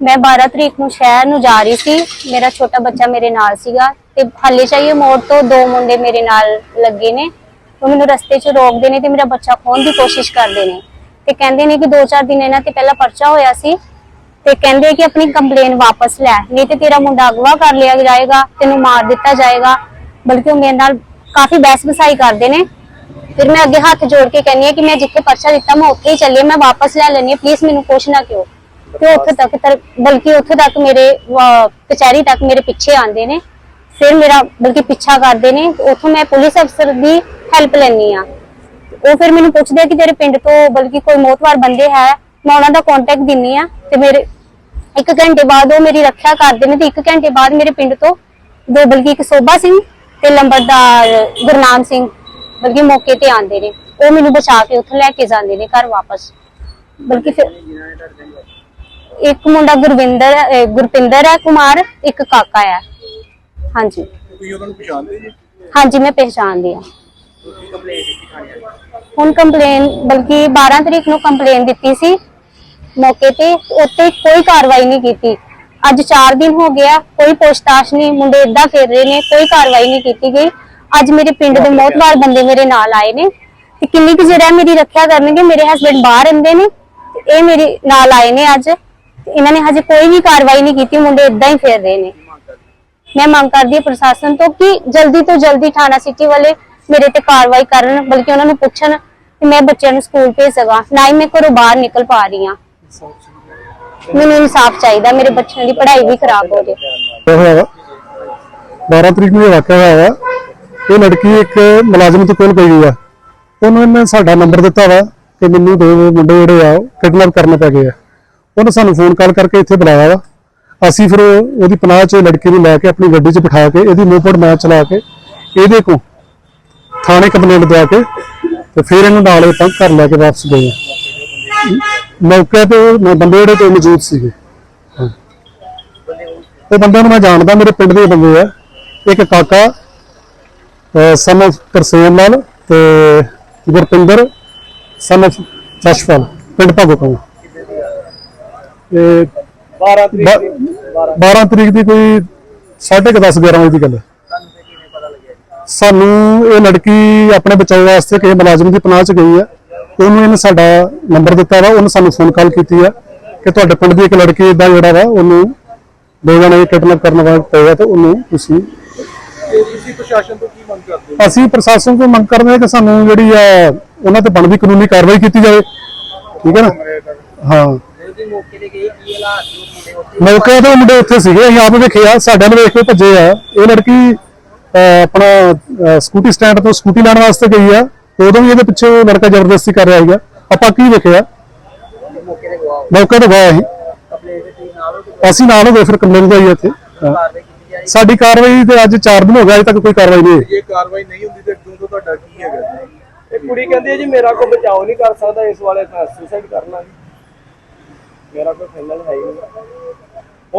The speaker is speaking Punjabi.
ਮੈਂ 12 ਤਰੀਕ ਨੂੰ ਸ਼ਹਿਰ ਨੂੰ ਜਾ ਰਹੀ ਸੀ। ਮੇਰਾ ਛੋਟਾ ਬੱਚਾ ਮੇਰੇ ਨਾਲ ਸੀਗਾ ਤੇ ਹਾਲੇ ਚਾਹੀਏ ਮੋੜ ਤੋਂ ਦੋ ਮੁੰਡੇ ਮੇਰੇ ਨਾਲ ਲੱਗੇ ਨੇ। ਉਹ ਮੈਨੂੰ ਰਸਤੇ 'ਚ ਰੋਕਦੇ ਨੇ ਤੇ ਮੇਰਾ ਬੱਚਾ ਖੋਹਣ ਦੀ ਕੋਸ਼ਿਸ਼ ਕਰਦੇ ਨੇ। ਤੇ ਕਹਿੰਦੇ ਨੇ ਕਿ 2-4 ਦਿਨ ਇਹਨਾਂ ਤੇ ਪਹਿਲਾਂ ਪਰਚਾ ਹੋਇਆ ਸੀ ਤੇ ਕਹਿੰਦੇ ਕਿ ਆਪਣੀ ਕੰਪਲੇਨ ਵਾਪਸ ਲੈ। ਨਹੀਂ ਤੇ ਤੇਰਾ ਮੁੰਡਾ ਅਗਵਾ ਕਰ ਲਿਆ ਜਾਏਗਾ, ਤੈਨੂੰ ਮਾਰ ਦਿੱਤਾ ਜਾਏਗਾ। ਬਲਕਿ ਉਹ ਮੇਰੇ ਨਾਲ ਕਾਫੀ ਬਹਿਸ ਬਸਾਈ ਕਰਦੇ ਨੇ। ਫਿਰ ਮੈਂ ਅੱਗੇ ਹੱਥ ਜੋੜ ਕੇ ਕਹਿੰਦੀ ਆ ਕਿ ਮੈਂ ਜਿੱਥੇ ਪਰਚਾ ਦਿੱਤਾ ਮੈਂ ਉੱਥੇ ਹੀ ਚੱਲੀ ਮੈਂ ਵਾਪਸ ਲੈ ਲੈਣੀ ਪਲੀਜ਼ ਮੈਨੂੰ ਕੁਛ ਨਾ ਕਿਉਂ ਤੇ ਉੱਥੇ ਤੱਕ ਤਰ- ਬਲਕਿ ਉੱਥੇ ਤੱਕ ਮੇਰੇ ਅਹ, ਕਚਹਿਰੀ ਤੱਕ ਮੇਰੇ ਪਿੱਛੇ ਆਉਂਦੇ ਨੇ। ਫਿਰ ਮੇਰਾ ਬਲਕਿ ਪਿੱਛਾ ਕਰਦੇ ਨੇ ਉੱਥੋਂ ਮੈਂ ਪੁਲਿਸ ਅਫਸਰ ਦੀ ਹੈਲਪ ਲੈਣੀ ਆ ਉਹ ਫਿਰ ਮੈਨੂੰ ਪੁੱਛਦੇ ਆ ਕਿ ਤੇਰੇ ਪਿੰਡ ਤੋਂ ਬਲਕਿ ਕੋਈ ਮੋਤਵਾਰ ਬੰਦੇ ਹੈ ਮੈਂ ਉਹਨਾਂ ਦਾ ਕੰਟੈਕਟ ਦਿੰਨੀ ਆ ਤੇ ਮੇਰੇ ਇੱਕ ਘੰਟੇ ਬਾਅਦ ਉਹ ਮੇਰੀ ਰੱਖਿਆ ਕਰਦੇ ਨੇ ਤੇ ਇੱਕ ਘੰਟੇ ਬਾਅਦ ਮੇਰੇ ਪਿੰਡ ਤੋਂ ਦੋ ਬਲਕਿ ਇੱਕ ਸੋਭਾ ਸਿੰਘ ਤੇ ਲੰਬੜਦਾਰ ਗੁਰਨਾਮ ਸਿੰਘ ਬਲਕਿ ਮੌਕੇ ਤੇ ਆਉਂਦੇ ਨੇ। ਉਹ ਮੈਨੂੰ ਬਚਾ ਕੇ ਉੱਥੇ ਲੈ ਕੇ ਜਾਂਦੇ ਨੇ ਘਰ ਵਾਪਸ। ਬਲਕਿ ਫਿਰ ਇੱਕ ਮੁੰਡਾ ਗੁਰਵਿੰਦਰ ਅਹ ਗੁਰਪਿੰਦਰ ਹੈ ਕੁਮਾਰ ਇੱਕ ਕਾਕਾ ਹੈ। ਹਾਂਜੀ। ਤੁਸੀਂ ਉਹਨਾਂ ਨੂੰ ਪਛਾਣਦੇ ਜੀ? ਹਾਂਜੀ ਮੈਂ ਪਹਿਚਾਣਦੀ ਹਾਂ। ਤੁਸੀਂ ਕੰਪਲੇਂਟ ਕੀਤੀ ਥਾਣੇ ਵਾਲੇ ਹੁਣ ਕੰਪਲੇਨ ਬਲਕਿ 12 ਤਰੀਕ ਨੂੰ ਕੰਪਲੇਨ ਦਿੱਤੀ ਸੀ ਮੌਕੇ ਤੇ ਉੱਤੇ ਕੋਈ ਕਾਰਵਾਈ ਨਹੀਂ ਕੀਤੀ। ਅੱਜ 4 ਦਿਨ ਹੋ ਗਿਆ ਕੋਈ ਪੁੱਛਤਾਛ ਨਹੀਂ ਮੁੰਡੇ ਇਦਾਂ ਫਿਰ ਰਹੇ ਨੇ ਕੋਈ ਕਾਰਵਾਈ ਨਹੀਂ ਕੀਤੀ ਗਈ। ਅੱਜ ਮੇਰੇ ਪਿੰਡ ਦੇ ਮੋਤਬਾਰ ਬੰਦੇ ਮੇਰੇ ਨਾਲ ਆਏ ਨੇ। ਤੇ ਕਿੰਨੀ ਕੁ ਜਿਹੜਾ ਮੇਰੀ ਰੱਖਿਆ ਕਰਨਗੇ ਮੇਰੇ ਹਸਬੰਡ ਬਾਹਰ ਰਹਿੰਦੇ ਨੇ ਤੇ ਇਹ ਮੇਰੇ ਨਾਲ ਆਏ ਨੇ ਅੱਜ। ਤੇ ਇਹਨਾਂ ਨੇ ਹਜੇ ਕੋਈ ਵੀ ਕਾਰਵਾਈ ਨਹੀਂ ਕੀਤੀ, ਮੁੰਡੇ ਇਦਾਂ ਹੀ ਫਿਰ ਰਹੇ ਨੇ। ਮੈਂ ਮੰਗ ਕਰਦੀ ਹਾਂ ਪ੍ਰਸ਼ਾਸਨ ਤੋਂ ਕਿ ਜਲਦੀ ਤੋਂ ਜਲਦੀ ਥਾਣਾ ਸਿਟੀ ਵਾਲੇ ਮੇਰੇ ਤੇ ਕਾਰਵਾਈ ਕਰਨ, ਬਲਕਿ ਉਹਨਾਂ ਨੂੰ ਪੁੱਛਣ ਕਿ ਮੈਂ ਬੱਚਿਆਂ ਨੂੰ ਸਕੂਲ ਭੇਜ ਸਕਾਂ। ਨਾ ਹੀ ਮੈਂ ਘਰੋਂ ਬਾਹਰ ਨਿਕਲ ਪਾ ਰਹੀ ਹਾਂ। ਮੈਨੂੰ ਇਨਸਾਫ ਚਾਹੀਦਾ, ਮੇਰੇ ਬੱਚਿਆਂ ਦੀ ਪੜ੍ਹਾਈ ਵੀ ਖਰਾਬ ਹੋ ਜੇ। ਹੋਇਆ 12 ਤਰੀਕ ਨੂੰ ਇਹ ਵਾਕਿਆ ਹੋਇਆ ਵਾ, ਇਹ ਲੜਕੀ ਇੱਕ ਮੁਲਾਜ਼ਮ ਤੋਂ ਕੋਲ ਗਈ ਹੋਈ ਆ। ਉਹਨੂੰ ਇਹਨੇ ਸਾਡਾ ਨੰਬਰ ਦਿੱਤਾ ਵਾ ਕਿ ਮੈਨੂੰ ਦੋ ਮੁੰਡੇ ਜਿਹੜੇ ਆ ਕਿਡਨੈਪ ਕਰਨੇ ਪੈ ਗਏ ਆ। ਉਹਨੇ ਸਾਨੂੰ ਫੋਨ ਕਾਲ ਕਰਕੇ ਇੱਥੇ ਬੁਲਾਇਆ ਵਾ। ਅਸੀਂ ਫਿਰ ਉਹਦੀ ਪਨਾਹ 'ਚ ਲੜਕੇ ਨੂੰ ਲੈ ਕੇ ਆਪਣੀ ਗੱਡੀ 'ਚ ਬਿਠਾ ਕੇ ਇਹਦੀ ਮੋਪੜ ਮੈਚ ਚਲਾ ਕੇ ਇਹਦੇ ਕੋ ਥਾਣੇ ਕੰਪਲੇਂਟ ਦਵਾ ਕੇ ਤੇ ਫਿਰ ਇਹਨੂੰ ਨਾਲ ਇਹ ਤੰਗ ਕਰ ਲੈ ਕੇ ਵਾਪਸ ਗਏ। ਮੌਕੇ ਤੇ ਉਹ ਬੰਦੇ ਜਿਹੜੇ ਤੇ ਮੌਜੂਦ ਸੀਗੇ। ਉਹ ਬੰਦਿਆਂ ਨੂੰ ਮੈਂ ਜਾਣਦਾ, ਮੇਰੇ ਪਿੰਡ ਦੇ ਬੰਦੇ ਆ। ਇੱਕ ਕਾਕਾ ਸਨ ਕਰਸੇਮ ਲਾਲ ਤੇ ਗੁਰਪਿੰਦਰ ਸਨ ਜਸ਼ਪਾਲ, ਪਿੰਡ ਭਾਗੋਕਾ ਤੇ 12 ਤਰੀਕ ਦੀ। 12 12 ਤਰੀਕ ਦੀ ਕੋਈ 10:30 11 ਵਜੇ ਦੀ ਗੱਲ ਹੈ। ਤੁਹਾਨੂੰ ਤੇ ਕਿਵੇਂ ਪਤਾ ਲੱਗਿਆ ਜੀ? ਸਾਨੂੰ ਇਹ ਲੜਕੀ ਆਪਣੇ ਬਚਾਓ ਵਾਸਤੇ ਕਿਸੇ ਮੁਲਾਜ਼ਮ ਦੀ ਪਨਾਹ ਚ ਗਈ ਆ ਉਹਨੂੰ ਇਹਨੇ ਸਾਡਾ ਨੰਬਰ ਦਿੱਤਾ ਵਾ ਉਹਨੇ ਸਾਨੂੰ ਫੋਨ ਕਾਲ ਕੀਤੀ ਆ ਕਿ ਤੁਹਾਡੇ ਪਿੰਡ ਦੀ ਇੱਕ ਲੜਕੀ ਇਦਾਂ ਜਿਹੜਾ ਵਾ ਉਹਨੂੰ ਦੋ ਜਣੇ ਕਿਡਨੈਪ ਕਰਨ ਵਾਲੇ ਪਏ ਆ ਤੇ ਉਹਨੂੰ ਤੁਸੀਂ ਤੇ ਤੁਸੀਂ ਪ੍ਰਸ਼ਾਸਨ ਤੋਂ ਕੀ ਮੰਗ ਕਰਦੇ ਹੋ? ਅਸੀਂ ਪ੍ਰਸ਼ਾਸਨ ਤੋਂ ਮੰਗ ਕਰਦੇ ਹਾਂ ਕਿ ਸਾਨੂੰ ਜਿਹੜੀ ਆ ਉਹਨਾਂ ਤੇ ਬਣਦੀ ਕਾਨੂੰਨੀ ਕਾਰਵਾਈ ਕੀਤੀ ਜਾਵੇ। ਠੀਕ ਹੈ ਨਾ? ਹਾਂ। ਤੁਸੀਂ ਮੌਕੇ ਤੇ ਗਏ ਕੀ ਹਾਲਾਤ ਸੀ ਉਹ ਮੁੰਡੇ ਉੱਥੇ? ਮੌਕੇ ਤੇ ਉਹ ਮੁੰਡੇ ਉੱਥੇ ਸੀਗੇ ਅਸੀਂ ਆਪ ਵੇਖੇ ਆ ਸਾਡੇ ਨਾਲ ਵੇਖ ਕੇ ਭੱਜੇ ਆ। ਇਹ ਲੜਕੀ ਅਹ, ਆਪਣਾ ਅਹ, ਸਕੂਟੀ ਸਟੈਂਡ ਤੋਂ ਸਕੂਟੀ ਲੈਣ ਵਾਸਤੇ ਗਈ ਆ ਉਦੋਂ ਵੀ ਇਹਦੇ ਪਿੱਛੇ ਉਹ ਲੜਕਾ ਜ਼ਬਰਦਸਤੀ ਕਰ ਰਿਹਾ ਸੀਗਾ। ਆਪਾਂ ਕੀ ਵੇਖਿਆ? ਮੌਕੇ ਤੇ ਗਵਾਹ ਮੌਕੇ ਤੇ ਗਏ ਅਸੀਂ। ਕੰਪਲੇਂਟ ਤੁਸੀਂ ਨਾਲ ਹੋ ਕੇ ਅਸੀਂ ਨਾਲ ਹੋ ਗਏ ਫਿਰ ਕੰਪਲੇਨ ਹੋਈ ਇੱਥੇ। ਹਾਂ। ਕਾਰਵਾਈ ਕੀਤੀ ਜਾਏ ਸਾਡੀ ਕਾਰਵਾਈ ਤੇ ਅੱਜ 4 ਦਿਨ ਹੋ ਗਏ ਅਜੇ ਤੱਕ ਕੋਈ ਕਾਰਵਾਈ ਨਹੀਂ ਹੋਈ। ਜੇ ਕਾਰਵਾਈ ਨਹੀਂ ਹੁੰਦੀ ਤੇ ਅੱਗੋਂ ਤੋਂ ਤੁਹਾਡਾ ਕੀ ਹੈਗਾ? ਇਹ ਕੁੜੀ ਕਹਿੰਦੀ ਹੈ ਜੀ ਮੇਰਾ ਕੋਈ ਬਚਾਓ ਨਹੀਂ ਕਰ ਸਕਦਾ ਇਸ ਵਾਲੇ ਤਾਂ ਸੁਸਾਈਡ ਕਰ ਲਾਂਗੀ ਮੇਰਾ ਕੋਈ ਫਾਈਨਲ ਹੈ ਹੀ ਨਹੀਂ।